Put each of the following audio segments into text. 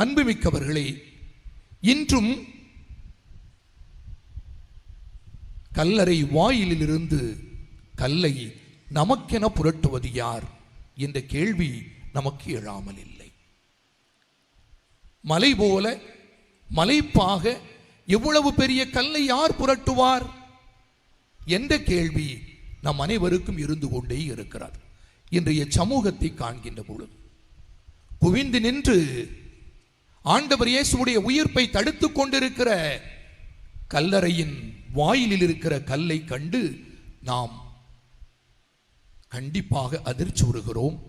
அன்புமிக்கவர்களே இன்றும் கல்லறை வாயிலிலிருந்து கல்லை நமக்கென புரட்டுவது யார்? என்ற கேள்வி நமக்கு எழாமல் இல்லை. மலை போல மலைப்பாக எவ்வளவு பெரிய கல்லை யார் புரட்டுவார்? என்ற கேள்வி நம் அனைவருக்கும் இருந்து கொண்டே இருக்கிறார் இன்றைய சமூகத்தை காண்கின்ற பொழுது குவிந்து நின்று ஆண்டவர் இயேசுடைய உயிர்ப்பை தடுத்து கொண்டிருக்கிற கல்லறையின் வாயிலில் இருக்கிற கல்லை கண்டு நாம் கண்டிப்பாக அதிர்ச்சி விடுகிறோம்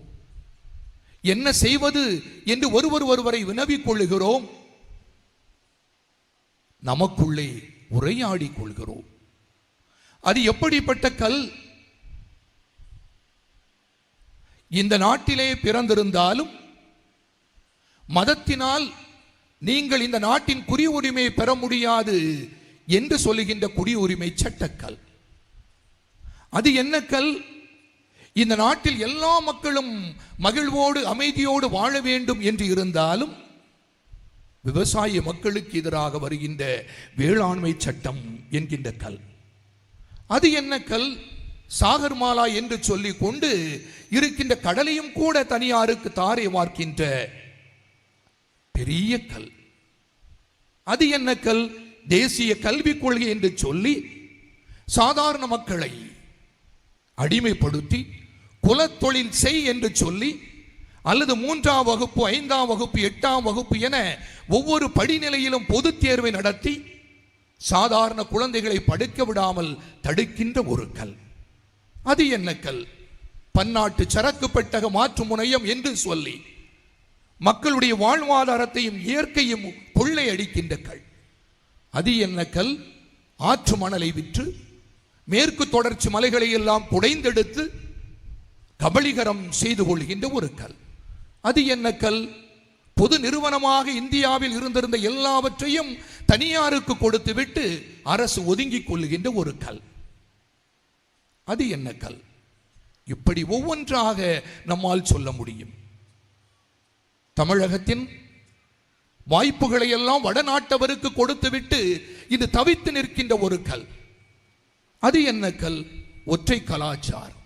என்ன செய்வது என்று ஒருவர் ஒருவரை வினவிக் கொள்ளுகிறோம். நமக்குள்ளே உரையாடி கொள்கிறோம். அது எப்படிப்பட்ட கல்? இந்த நாட்டிலே பிறந்திருந்தாலும் மதத்தினால் நீங்கள் இந்த நாட்டின் குடியுரிமையை பெற முடியாது என்று சொல்லுகின்ற குடியுரிமை சட்டக்கல். அது என்ன கல்? இந்த நாட்டில் எல்லா மக்களும் மகிழ்வோடு அமைதியோடு வாழ வேண்டும் என்று இருந்தாலும் விவசாய மக்களுக்கு எதிராக வருகின்ற வேளாண்மை சட்டம் என்கின்ற கல். அது என்ன கல்? சாகர்மாலா என்று சொல்லி கொண்டு இருக்கின்ற கடலையும் கூட தனியாருக்கு தாரை வார்க்கின்ற பெரிய கல். அது என்ன கல்? தேசிய கல்விக் கொள்கை என்று சொல்லி சாதாரண மக்களை அடிமைப்படுத்தி குலத்தொழில் செய் என்று சொல்லி அல்லது மூன்றாம் வகுப்பு ஐந்தாம் வகுப்பு எட்டாம் வகுப்பு என ஒவ்வொரு படிநிலையிலும் பொதுத் தேர்வை நடத்தி சாதாரண குழந்தைகளை படுக்க விடாமல் தடுக்கின்ற ஒரு கல். அது என்ன கல்? பன்னாட்டு சரக்கு பெட்டக மாற்று முனையம் என்று சொல்லி மக்களுடைய வாழ்வாதாரத்தையும் இயற்கையும் கொள்ளை அடிக்கின்ற கல். அது என்ன கல்? ஆற்று மணலை விற்று மேற்கு தொடர்ச்சி மலைகளை எல்லாம் குடைந்தெடுத்து கபளிகரம் செய்து கொள்கின்ற ஒரு கல். அது என்ன கல்? பொது நிறுவனமாக இந்தியாவில் இருந்திருந்த எல்லாவற்றையும் தனியாருக்கு கொடுத்துவிட்டு அரசு ஒதுங்கிக் கொள்கின்ற ஒரு கல். அது என்ன கல்? இப்படி ஒவ்வொன்றாக நம்மால் சொல்ல முடியும். தமிழகத்தின் வாய்ப்புகளை எல்லாம் வடநாட்டவருக்கு கொடுத்துவிட்டு இது தவித்து நிற்கின்ற ஒரு கல். அது என்ன கல்? ஒற்றை கலாச்சாரம்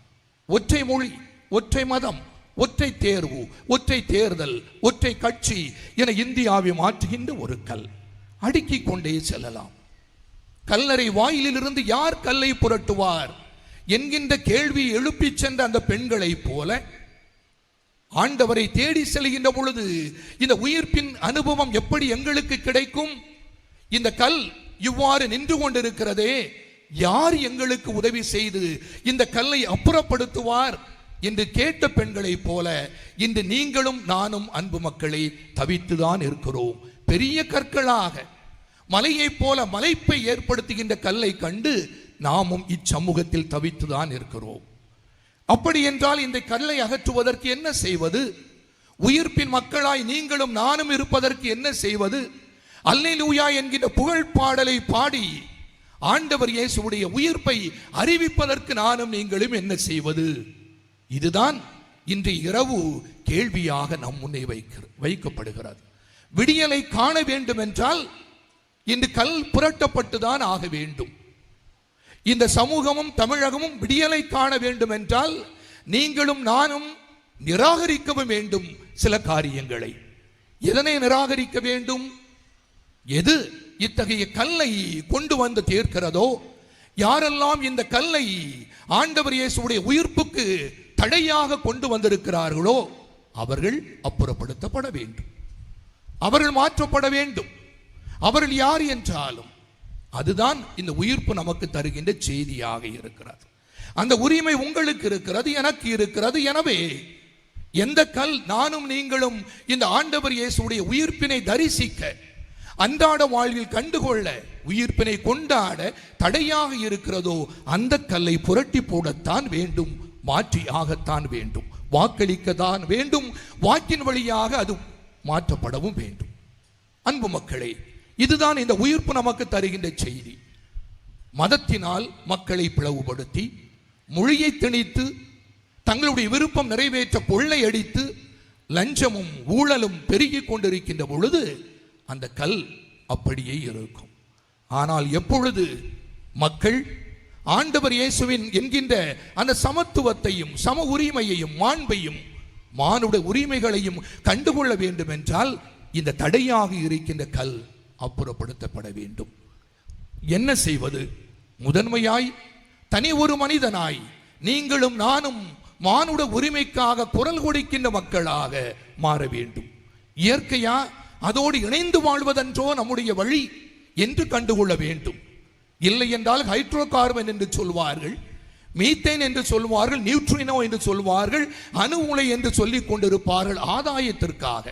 ஒற்றை மொழி ஒற்றை மதம் ஒற்றை தேர்வு ஒற்றை தேர்தல் ஒற்றை கட்சி என இந்தியாவை மாற்றுகின்ற ஒரு கல். அடுக்கிக் கொண்டே செல்லலாம். கல்லறை வாயிலிலிருந்து யார் கல்லை புரட்டுவார்? என்கின்ற கேள்வி எழுப்பிச் சென்ற அந்த பெண்களைப் போல ஆண்டவரை தேடி செல்கின்ற பொழுது இந்த உயிர்ப்பின் அனுபவம் எப்படி எங்களுக்கு கிடைக்கும்? இந்த கல் இவ்வாறு நின்று கொண்டிருக்கிறதே யார் எங்களுக்கு உதவி செய்து இந்த கல்லை அப்புறப்படுத்துவார் என்று கேட்ட பெண்களைப் போல இன்று நீங்களும் நானும் அன்பு மக்களை தவித்துதான் இருக்கிறோம். பெரிய கற்களாக மலையைப் போல மலைப்பை ஏற்படுத்துகின்ற கல்லை கண்டு நாமும் இச்சமூகத்தில் தவித்துதான் இருக்கிறோம். அப்படி என்றால் இந்த கல்லை அகற்றுவதற்கு என்ன செய்வது? உயிர்ப்பின் மக்களாய் நீங்களும் நானும் இருப்பதற்கு என்ன செய்வது? அல்லேலூயா என்கின்ற புகழ் பாடலை பாடி ஆண்டவர் இயேசுடைய உயிர்ப்பை அறிவிப்பதற்கு நானும் நீங்களும் என்ன செய்வது? இதுதான் இன்று இரவு கேள்வியாக நம் முன்னே வைக்க வைக்கப்படுகிறது. விடியலை காண வேண்டும் என்றால் இன்று கல் புரட்டப்பட்டுதான் ஆக வேண்டும். இந்த சமூகமும் தமிழகமும் விடியலை காண வேண்டும் என்றால் நீங்களும் நானும் நிராகரிக்கவும் வேண்டும் சில காரியங்களை. எதனை நிராகரிக்க வேண்டும்? எது இத்தகைய கல்லை கொண்டு வந்து தீர்க்கிறதோ? யாரெல்லாம் இந்த கல்லை ஆண்டவர் இயேசுடைய உயிர்ப்புக்கு தடையாக கொண்டு வந்திருக்கிறார்களோ அவர்கள் அப்புறப்படுத்தப்பட வேண்டும். அவர்கள் மாற்றப்பட வேண்டும். அவர்கள் யார் என்றாலும் அதுதான் இந்த உயிர்ப்பு நமக்கு தருகின்ற செய்தியாக இருக்கிறது. அந்த உரிமை உங்களுக்கு இருக்கிறது எனக்கு இருக்கிறது. எனவே எந்த கல் நானும் நீங்களும் இந்த ஆண்டவர் இயேசுடைய உயிர்ப்பினை தரிசிக்க அன்றாட வாழ்வில் கண்டுகொள்ள உயிர்ப்பினை கொண்டாட தடையாக இருக்கிறதோ அந்த கல்லை புரட்டி போடத்தான் வேண்டும் மாற்றி ஆகத்தான் வேண்டும் வாக்களிக்கத்தான் வேண்டும் வாக்கின் வழியாக அது மாற்றப்படவும் வேண்டும். அன்பு மக்களே இதுதான் இந்த உயிர்ப்பு நமக்கு தருகின்ற செய்தி. மதத்தினால் மக்களை பிளவுபடுத்தி மொழியை திணித்து தங்களுடைய விருப்பம் நிறைவேற்ற கொள்ளை அடித்து லஞ்சமும் ஊழலும் பெருகிக் கொண்டிருக்கின்ற பொழுது அந்த கல் அப்படியே இருக்கும். ஆனால் எப்பொழுது மக்கள் ஆண்டவர் இயேசுவின் என்கின்ற அந்த சமத்துவத்தையும் சம உரிமையையும் மாண்பையும் மானுட உரிமைகளையும் கண்டுகொள்ள வேண்டும் என்றால் இந்த தடையாக இருக்கின்ற கல் அப்புறப்படுத்தப்பட வேண்டும். என்ன செய்வது? முதன்மையாய் தனி ஒரு மனிதனாய் நீங்களும் நானும் மானுட உரிமைக்காக குரல் கொடுக்கின்ற மக்களாக மாற வேண்டும். இயற்கையா அதோடு இணைந்து வாழ்வதன்றோ நம்முடைய வழி என்று கண்டுகொள்ள வேண்டும். இல்லை என்றால் ஹைட்ரோ கார்பன் என்று சொல்வார்கள் மீத்தேன் என்று சொல்வார்கள் நியூட்ரினோ என்று சொல்வார்கள் அணு உலை என்று சொல்லிக் கொண்டிருப்பார்கள் ஆதாயத்திற்காக.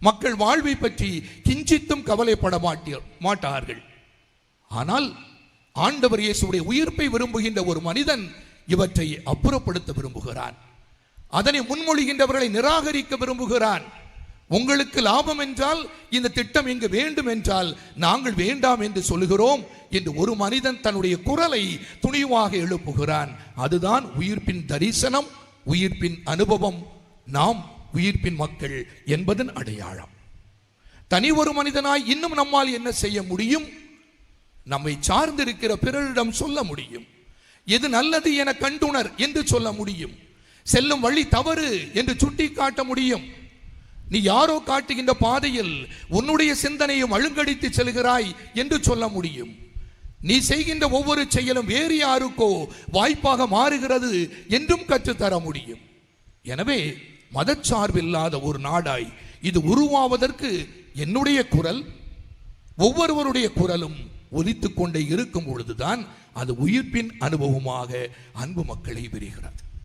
மக்கள் வாழ்வை பற்றி கிஞ்சித்தும் கவலைப்பட மாட்டிய மாட்டார்கள். ஆனால் ஆண்டவர் இயேசுடைய உயிர்ப்பை விரும்புகின்ற ஒரு மனிதன் இவற்றை அப்புறப்படுத்த விரும்புகிறான். அதனை முன்மொழிகின்றவர்களை நிராகரிக்க விரும்புகிறான். உங்களுக்கு லாபம் என்றால் இந்த திட்டம் இங்கு வேண்டும் என்றால் நாங்கள் வேண்டாம் என்று சொல்லுகிறோம் என்று ஒரு மனிதன் தன்னுடைய குரலை துணிவாக எழுப்புகிறான். அதுதான் உயிர்ப்பின் தரிசனம் உயிர்ப்பின் அனுபவம். நாம் உயிர்ப்பின் மக்கள் என்பதன் அடையாளம். தனி ஒரு மனிதனாய் இன்னும் நம்மால் என்ன செய்ய முடியும்? நம்மை சார்ந்திருக்கிற பிறரிடம் சொல்ல முடியும். எது நல்லது என கண்டுணர் என்று சொல்ல முடியும். செல்லும் வழி தவறு என்று சுட்டி காட்ட முடியும். நீ யாரோ காட்டுகின்ற பாதையில் உன்னுடைய சிந்தனையும் அழுங்கடித்து செல்கிறாய் என்று சொல்ல முடியும். நீ செய்கின்ற ஒவ்வொரு செயலும் வேறு யாருக்கோ வாய்ப்பாக மாறுகிறது என்றும் கற்றுத்தர முடியும். எனவே மதச்சார்பில்லாத ஒரு நாடாய். இது உருவாவதற்கு என்னுடைய குரல் ஒவ்வொருவருடைய குரலும் ஒலித்து கொண்டே இருக்கும் பொழுதுதான் அது உயிர்ப்பின் அனுபவமாக அன்பு மக்களை விரிகிறது